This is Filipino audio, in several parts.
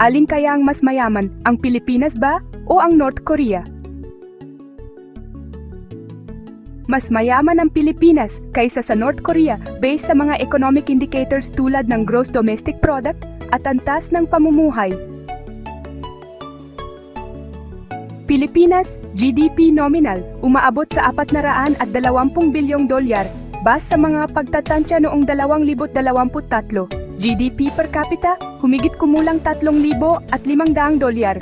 Alin kaya ang mas mayaman, ang Pilipinas ba o ang North Korea? Mas mayaman ang Pilipinas kaysa sa North Korea based sa mga economic indicators tulad ng gross domestic product at antas ng pamumuhay. Pilipinas, GDP nominal, umaabot sa 420 bilyong dolyar base sa mga pagtatansya noong 2023. GDP per capita, humigit kumulang 3,000 at 500 dolyar.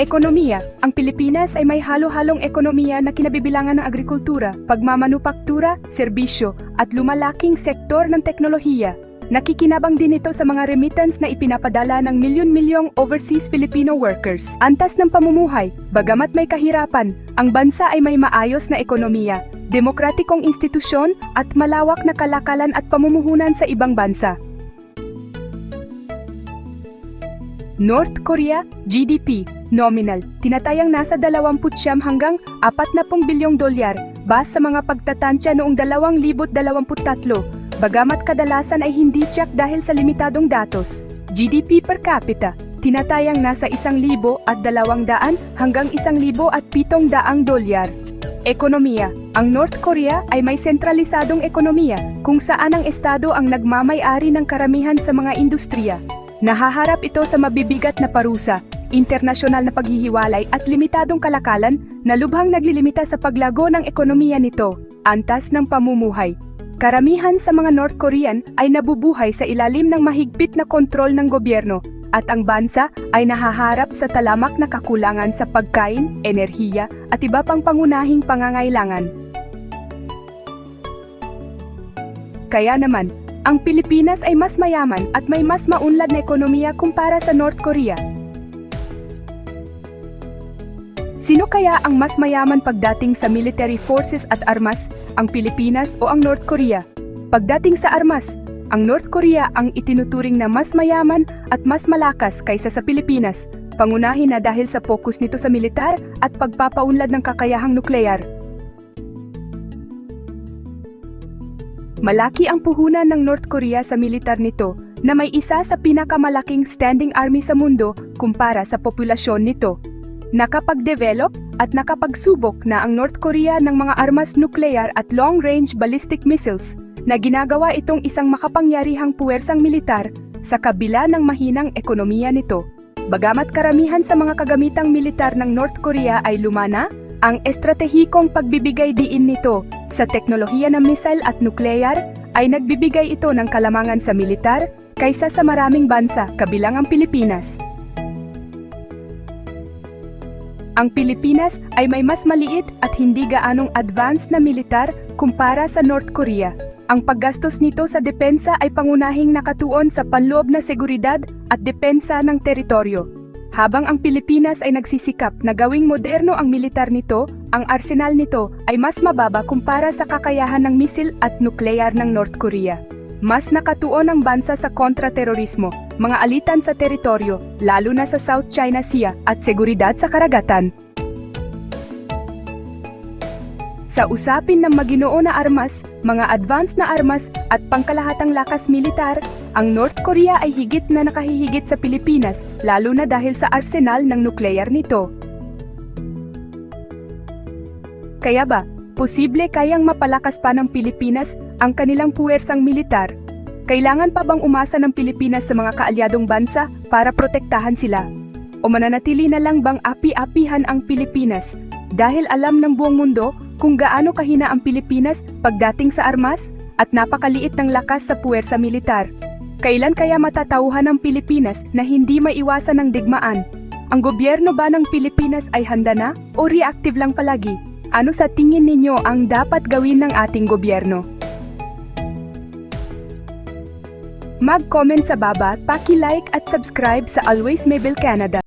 Ekonomiya, ang Pilipinas ay may halo-halong ekonomiya na kinabibilangan ng agrikultura, pagmamanupaktura, serbisyo, at lumalaking sektor ng teknolohiya. Nakikinabang din ito sa mga remittance na ipinapadala ng milyon-milyong overseas Filipino workers. Antas ng pamumuhay, bagamat may kahirapan, ang bansa ay may maayos na ekonomiya, demokratikong institusyon at malawak na kalakalan at pamumuhunan sa ibang bansa. North Korea, GDP, nominal, tinatayang nasa 29 hanggang 40 bilyong dolyar base sa mga pagtatansya noong 2023, bagamat kadalasan ay hindi tiyak dahil sa limitadong datos. GDP per capita, tinatayang nasa 1,000 at 200 hanggang 1,000 at 700 dolyar. Ekonomiya, ang North Korea ay may sentralisadong ekonomiya kung saan ang estado ang nagmamay-ari ng karamihan sa mga industriya. Nahaharap ito sa mabibigat na parusa, internasyonal na paghihiwalay at limitadong kalakalan na lubhang naglilimita sa paglago ng ekonomiya nito, antas ng pamumuhay. Karamihan sa mga North Korean ay nabubuhay sa ilalim ng mahigpit na kontrol ng gobyerno at ang bansa ay nahaharap sa talamak na kakulangan sa pagkain, enerhiya at iba pang pangunahing pangangailangan. Kaya naman, ang Pilipinas ay mas mayaman at may mas maunlad na ekonomiya kumpara sa North Korea. Sino kaya ang mas mayaman pagdating sa military forces at armas, ang Pilipinas o ang North Korea? Pagdating sa armas, ang North Korea ang itinuturing na mas mayaman at mas malakas kaysa sa Pilipinas, pangunahin na dahil sa focus nito sa militar at pagpapaunlad ng kakayahang nuklear. Malaki ang puhunan ng North Korea sa militar nito na may isa sa pinakamalaking standing army sa mundo kumpara sa populasyon nito. Nakapag-develop at nakapagsubok na ang North Korea ng mga armas nuklear at long-range ballistic missiles na ginagawa itong isang makapangyarihang puwersang militar sa kabila ng mahinang ekonomiya nito. Bagamat karamihan sa mga kagamitang militar ng North Korea ay lumana, ang estratehikong pagbibigay diin nito sa teknolohiya ng missile at nuklear ay nagbibigay ito ng kalamangan sa militar kaysa sa maraming bansa kabilang ang Pilipinas. Ang Pilipinas ay may mas maliit at hindi gaanong advanced na militar kumpara sa North Korea. Ang paggastos nito sa depensa ay pangunahing nakatuon sa panloob na seguridad at depensa ng teritoryo. Habang ang Pilipinas ay nagsisikap na gawing moderno ang militar nito, ang arsenal nito ay mas mababa kumpara sa kakayahan ng misil at nuklear ng North Korea. Mas nakatuon ang bansa sa kontraterorismo, mga alitan sa teritoryo, lalo na sa South China Sea at seguridad sa karagatan. Sa usapin ng maginoo na armas, mga advanced na armas at pangkalahatang lakas militar, ang North Korea ay higit na nakahihigit sa Pilipinas, lalo na dahil sa arsenal ng nuklear nito. Kaya ba, posible kayang mapalakas pa ng Pilipinas ang kanilang puwersang militar? Kailangan pa bang umasa ng Pilipinas sa mga kaalyadong bansa para protektahan sila? O mananatili na lang bang api-apihan ang Pilipinas dahil alam ng buong mundo kung gaano kahina ang Pilipinas pagdating sa armas at napakaliit ng lakas sa puwersa militar? Kailan kaya matatauhan ng Pilipinas na hindi maiwasan ng digmaan? Ang gobyerno ba ng Pilipinas ay handa na o reactive lang palagi? Ano sa tingin ninyo ang dapat gawin ng ating gobyerno? Mag-comment sa baba, paki-like at subscribe sa Always Maybel Canada.